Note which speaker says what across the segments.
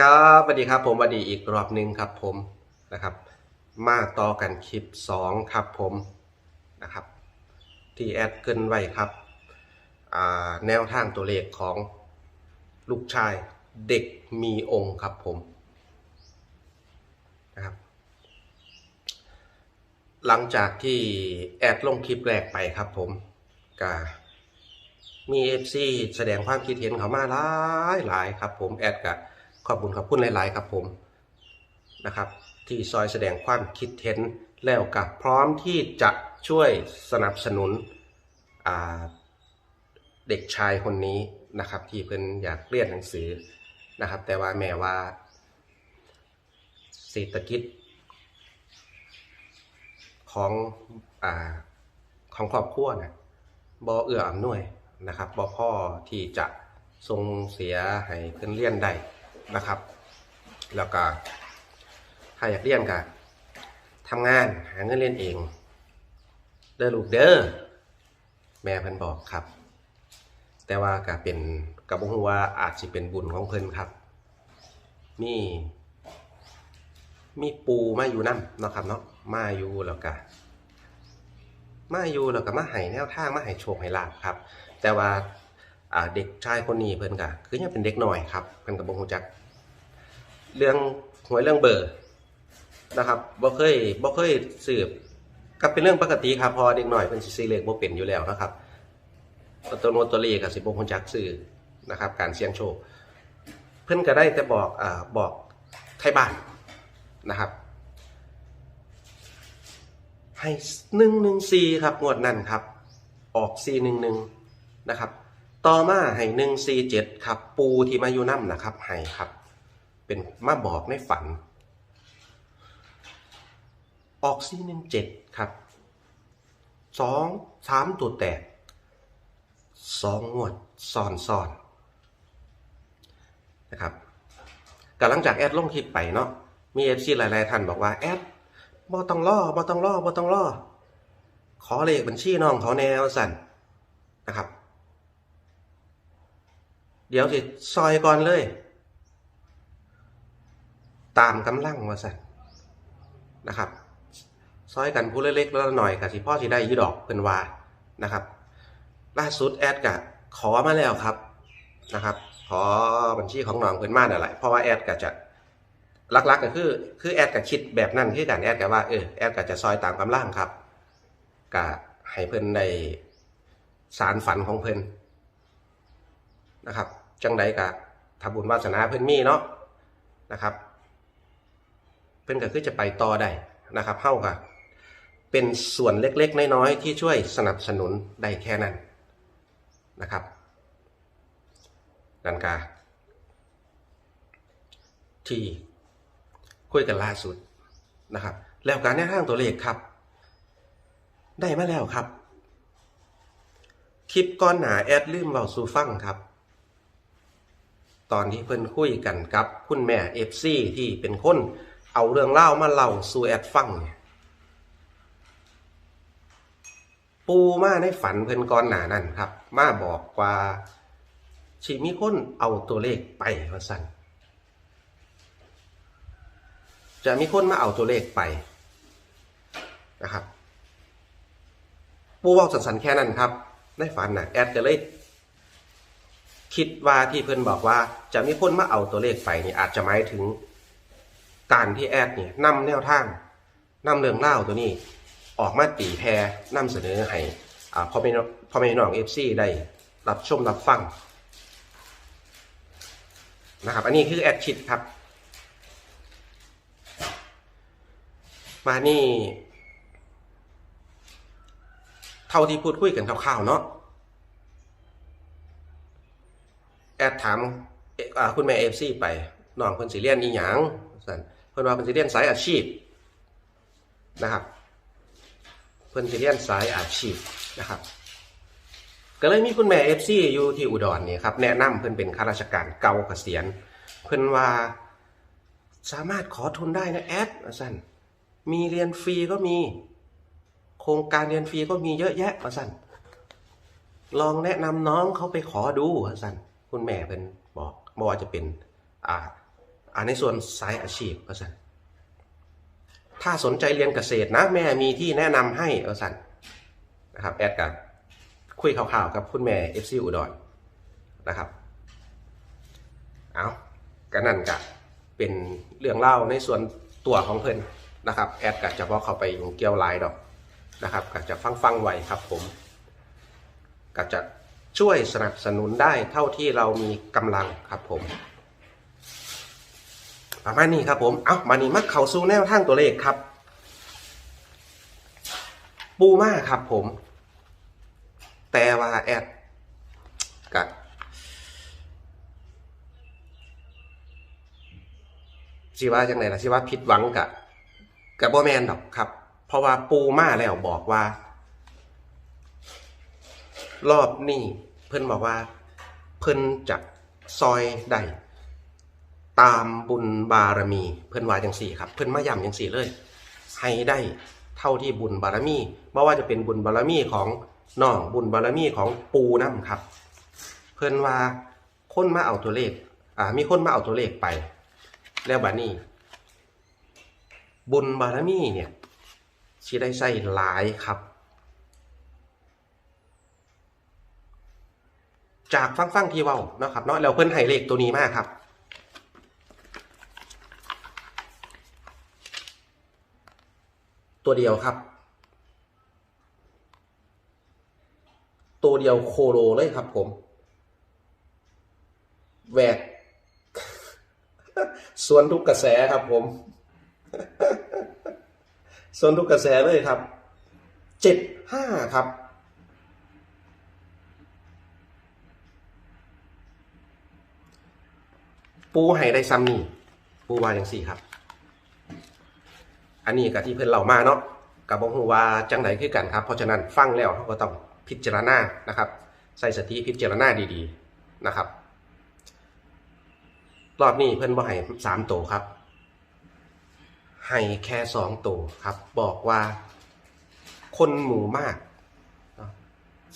Speaker 1: ครับสวัสดีครับผมสวัสดีอีกรอบหนึ่งครับผมนะครับ มาต่อกันคลิป 2 ครับผมนะครับ ที่แอดเกินไว้ครับแนวทางตัวเลขของลูกชายเด็กมีองค์ครับผมนะครับหลังจากที่แอดลงคลิปแรกไปครับผมก็มีเอฟซีแสดงความคิดเห็นเขามาหลายหลายครับผมแอดก็ ขอบคุณขอบคุณหลาย ๆ ครับผมนะครับ ที่ซอยแสดงความคิดเห็นแล้วกับพร้อมที่จะช่วยสนับสนุนเด็กชายคนนี้นะครับ ที่เพิ่นอยากเรียนหนังสือนะครับ แต่ว่าแม่ว่าเศรษฐกิจของอของครอบครัวนะบ่เอื้ออำนวยนะครับบ่พ่อที่จะทรงเสียให้เพิ่นเรียนได้ นะครับ แล้วก็ถ้าอยากเรียนก็ทำงานหาเงินเรียนเอง เด้อลูกเด้อแม่เพิ่นบอกครับ แต่ว่าก็เป็นกับบ่ฮู้ว่าอาจสิเป็นบุญของเพิ่นครับ มีมีปูมาอยู่นํเนาะครับเนาะมาอยู่แล้วก็มาอยู่แล้วก็มาให้แนวทางมาให้โชคให้ลาบครับ แต่ว่า เด็กชายคนนี้เพิ่นก็คือยังเป็นเด็กน้อยครับเพิ่นก็บ่ฮู้จัก เรื่องหวยเรื่องเบอร์นะครับบ่เคยบ่เคยสืบก็เป็นเรื่องปกติครับพอเด็กน้อยเพิ่นสิซื้อเลขบ่เป็นอยู่แล้วนะครับตัวโนตัวเลขก็สิบ่ฮู้จักซื้อนะครับ การเสี่ยงโชคเพิ่นก็ได้แต่บอกอ่าบอกไทยบ้านนะครับ ให้หนึ่งหนึ่งซีครับงวดนั่นครับ ออกซีหนึ่งหนึ่งนะครับ ต่อมาให้หนึ่งซีเจ็ดครับ ปูที่มาอยู่น้ำนะครับให้ครับ เป็นมาบอกในฝัน ออกซีหนึ่งเจ็ดครับสองสามตัวแตกสองงวดซ้อนซ้อนนะครับก็หลังจากแอดลงคลิปไปเนาะมีเอฟซีหลาย ๆ ท่านบอกว่าแอดบ่ต้องรอบ่ต้องรอบ่ต้องรอขอเลขบัญชีน้องเขาแนวสั่นนะครับ เดี๋ยวสิซอยก่อนเลย ตามกำลังว่าสั่นนะครับ ซอยกันผู้เล็กๆแล้วหน่อยกับสิพ่อสิได้ยี่ดอกเป็นวานะครับล่าสุดแอดกะขอมาแล้วครับนะครับ ขอบัญชีของน้องเพิ่นมานั่นแหละเพราะว่าแอดก็จะลักๆก็คือ คือแอดก็คิดแบบนั้นคือกันแอดก็ว่าเออแอดก็จะซอยตามกำลังครับก็ให้เพิ่นได้สารฝันของเพิ่น นะครับ จังใดก็ทำบุญวาสนาเพิ่นมีเนาะนะครับ เพิ่นก็คือจะไปต่อได้นะครับเฮาก็เป็นส่วนเล็กๆน้อยๆที่ช่วยสนับสนุนได้แค่นั้นนะครับนันกาที่คุยกันล่าสุดนะครับ แล้วการแนวทางตัวเลขครับ ได้มาแล้วครับ คลิปก้อนหนาแอดลืมเบาสูฟังครับ ตอนที่เพิ่นคุยกันกับคุณแม่เอฟซีที่เป็นคนเอาเรื่องเล่ามาเล่าสู่แอดฟังเนี่ยปูมาในฝันเพิ่นก้อนหนานั่นครับ มาบอกว่าชีมีคนเอาตัวเลขไปว่าสั่นจะมีคนมาเอาตัวเลขไปนะครับ ปูเว่าสันแค่นั้นครับ ในฝันนะแอดก็เลย คิดว่าที่เพื่อนบอกว่าจะมีคนมาเอาตัวเลขไปนี่อาจจะหมายถึง การที่แอดเนี่ยนำแนวทางนำเรื่องเล่าตัวนี้ ออกมาตีแพรนำเสนอให้พ่อแม่พ่อแม่น้องเอฟซีได้รับชมรับฟังนะครับ อันนี้คือแอดคิดครับ มานี่ เท่าที่พูดคุยกันคร่าวๆเนาะ แอดถามคุณแม่เอฟซีไปน้องเพิ่นสิเรียนอีหยังสันเพิ่นว่าเพิ่นสิเรียนสายอาชีพนะครับ เพิ่นสิเรียนสายอาชีพนะครับ ก็เลยมีคุณแม่เอฟซีอยู่ที่อุดรนี่ครับแนะนำเพิ่นเป็นข้าราชการเก่าเกษียณ เพิ่นว่าสามารถขอทุนได้นะแอดว่าสั่นมีเรียนฟรีก็มี โครงการเรียนฟรีก็มีเยอะแยะว่าสั่นลองแนะนำน้องเขาไปขอดูว่าสั่น คุณแม่เป็นบอกบอกว่าจะเป็นอ่าอ่าในส่วนสายอาชีพว่าสันถ้าสนใจเรียนเกษตรนะแม่มีที่แนะนำให้ว่าสันนะครับแอดกับคุยข่าวๆกับคุณแม่เอฟซีอุดรนะครับ เอาก็นั่นกะเป็นเรื่องเล่าในส่วนตัวของเพิ่นนะครับ แอดกะจะบอกเขาไปยุ่งเกี่ยวหลายดอกนะครับกะจะฟังฟังๆไว้ครับผมกะจะ ช่วยสนับสนุนได้เท่าที่เรามีกำลังครับผมประมาณนี้ครับผม เอามานี่มาเข้าสู่แนวทางตัวเลขครับ ปูมาครับผม แต่ว่าแอดกะสิว่าจังไหนล่ะสิว่าผิดหวังกะกับโบแมนดอกครับ เพราะว่าปูมาแล้วบอกว่า รอบนี้เพิ่นบอกว่า เพิ่นจะซอยได้ตามบุญบารมี เพิ่นว่าจังสี่ครับ เพิ่นมาย้ำจังสี่เลย ให้ได้เท่าที่บุญบารมีไม่ว่าจะเป็นบุญบารมีของน้องบุญบารมีของปูน้ำครับ เพิ่นว่าคนมาเอาตัวเลขอ่ามีคนมาเอาตัวเลขไป แล้วบัดนี้ บุญบารมีเนี่ยสิได้ใส่หลายครับ จากฟังฟังที่เว้าเนาะครับเนาะแล้วเพิ่นให้เลขตัวนี้มากครับ ตัวเดียวครับ ตัวเดียวโคโลเลยครับผมแหวกส่วนทุกกระแสครับผมส่วนทุกกระแสเลยครับเจ็ดห้าครับ ปูให้ได้ซ้ำนี่ปูว่าอย่างสี่ครับ อันนี้กับที่เพื่อนเรามาเนาะกับบอกฮูว่าจังไหนคือกันครับ เพราะฉะนั้นฟังแล้วเขาก็ต้องพิจารณานะครับ ใส่สติพิจารณาดีๆนะครับ รอบนี้เพิ่อนบ่ให้สามตัวครับ ให้แค่สองตัวครับ บอกว่าคนหมู่มาก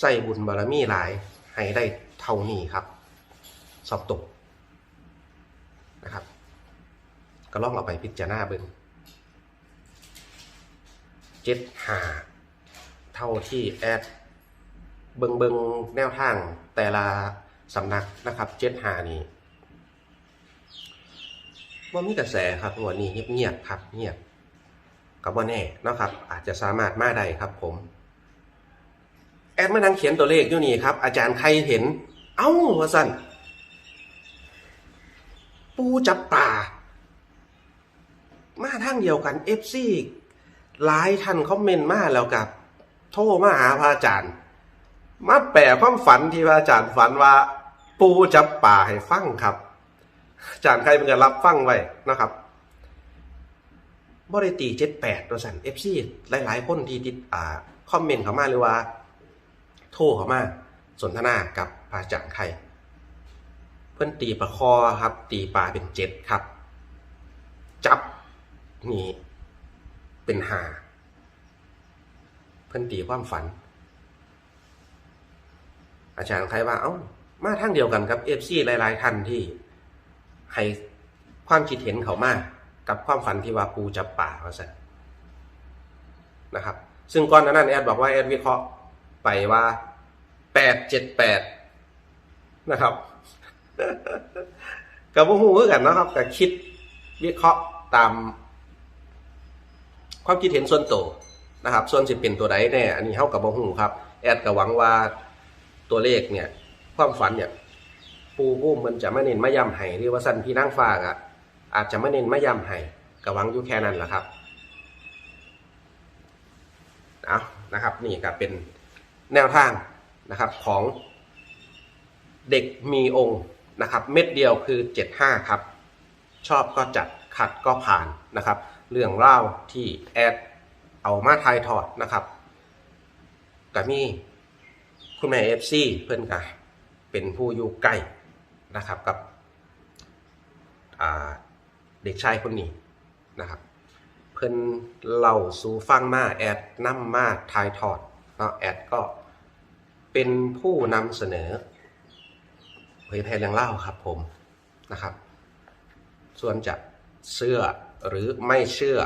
Speaker 1: ใส่บุญบารมีหลาย ให้ได้เท่านี้ครับ สอบตก นะครับ ก็ลองเอาไปพิจารณาเบิ่งเจ็ดหาเท่าที่แอดเบิงเบิงแนวทางแต่ละสำนักนะครับเจ็ดหานี่ว่ามีกระแสครับวันนี้เงียบๆครับเงียบกับว่าแน่นะครับ อาจจะสามารถมาได้ครับผม แอดมานั่งเขียนตัวเลขอยู่นี่ครับ อาจารย์ใครเห็น เอ้าว่าสั่น ปูจับป่า มาทางเดียวกันเอฟซีหลายท่านคอมเมนต์มาแล้วกับ โทรมาหาพระอาจารย์ มาแปลความฝันที่พระอาจารย์ฝันว่า ปูจับป่าให้ฟังครับ อาจารย์ใครเป็นการรับฟังไว้นะครับบริตีเจ็ดแปดตัวสันเอฟซีหลายๆคนที่ติดอ่าคอมเมนต์เข้ามาหรือว่า โทรเข้ามาสนทนากับพระอาจารย์ใคร เพื่อนตีประคอครับ ตีป่าเป็นเจ็ดครับ จับนี่เป็นหาเพื่อนตีความฝัน อาจารย์ใครว่า เอ้า มาทางเดียวกันกับเอฟซีหลาย ๆ ท่านที่ให้ความคิดเห็นเขามากกับความฝันที่ว่าปูจับป่าเขาสั่นนะครับ ซึ่งก่อนหนานั้นแอดบอกว่าแอดวิเคราะห์ไปว่าแปดเจ็ดแปดนะครับ กับพวกหูคือกันนะครับแต่คิดวิเคราะห์ตาม ความคิดเห็นส่วนตัวนะครับ ส่วนสิเป็นตัวใดแน่อันนี้เท่ากับบ่หูครับ แอดก็หวังว่าตัวเลขเนี่ย ความฝันเนี่ย ปูผู้มันจะไม่เน้นไม่ย้ำให้หรือว่าสั้นพี่นั่งฟ้าอะอาจจะไม่เน้นไม่ย้ำให้ก็หวังอยู่แค่นั้นแหละครับเอานะครับ นี่ก็เป็นแนวทางนะครับของเด็กมีองค์ นะครับ เม็ดเดียวคือ 75 ครับ ชอบก็จัดขัดก็ผ่านนะครับ เรื่องเล่าที่แอดเอามาทายทอดนะครับก็มีคุณแม่เอฟซีเพื่อนกะเป็นผู้อยู่ใกล้นะครับกับเด็กชายคนนี้นะครับ เพิ่อนเล่าสู่ฟังมาแอดนำมาทายทอดเนาะแอดก็เป็นผู้นำเสนอ เผยแพร่เรื่องเล่าครับผมนะครับ ส่วนจะเชื่อหรือไม่เชื่อ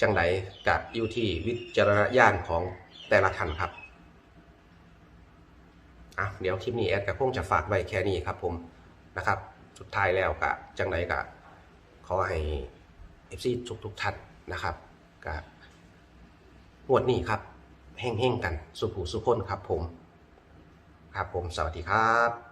Speaker 1: จังไดกับอยู่ที่วิจารณญาณของแต่ละท่านครับอะเดี๋ยวคลิปนี้แอดกับคงจะฝากไว้แค่นี้ครับผมนะครับ สุดท้ายแล้วกะจังไดกะขอให้เอฟซีทุกทุกท่านนะครับกะงวดนี้ครับเฮ่งๆกันสุขูสุขคนครับผม ครับผมสวัสดีครับ